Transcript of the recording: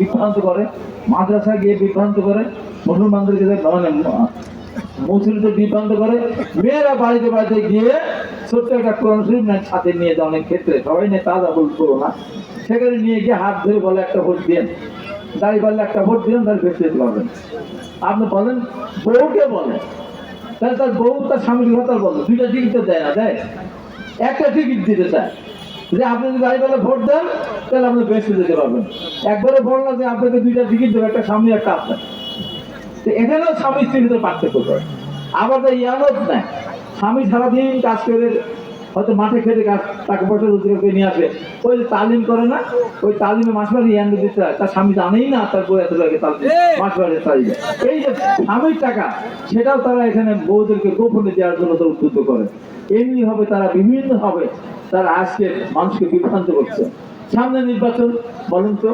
বিভ্রান্ত করে মাদ্রাসা গিয়ে বিভ্রান্ত করে, মুসলমানদেরকে মানে মুসলিমদের বিভ্রান্ত করে, মেয়েরা বাড়িতে বাড়িতে গিয়ে ছোট্ট একটা কোরআন শরীফ সাথে নিয়ে যায় অনেক ক্ষেত্রে। সবাই নিয়ে তাজা বলতো না। সেখানে নিয়ে গিয়ে হাত ধরে বলে, একটা ভোট দিন দাঁড়িয়ে বললে, একটা ভোট দিন তাহলে বেঁচে যেতে পারবেন আপনি বলেন, বউকে বলেন তাহলে তার বউ তার স্বামীর কথা বলো। দুইটা টিকিট দেয় না, দেয়। একটা টিকিট দিতে চায়। যে আপনি যদি গাড়িবেলা ভোট দেন, তাহলে আপনি বেশ যেতে পারবেন। একবারে বললাম যে আপনাকে দুইটা টিকিট দেবে, একটা সামনে, একটা আপনার তো এখানেও স্বামী স্ত্রীতে পার্থক্য করে। আবার তো ইয়ানত নেয় স্বামী সারাদিন কাজ করে হয়তো মাঠে খেতে কাজ টাকা পয়সা রোজগার করে নিয়ে আসে ওই যে তালিম করে না ওই তালিমে মাস মাসে ইয়ান দিতে হয়। তার স্বামী জানেই না তার বই এত লাগে তালিম মাস মাসে তালিমে এই যে স্বামীর টাকা সেটাও তারা এখানে বউদেরকে গোপনে দেওয়ার জন্য তো উদ্বুদ্ধ করে। এমনি হবে তারা বিভিন্ন হবে। তারা আজকে মানুষকে বিভ্রান্ত করছে। সামনে নির্বাচন বলুন তো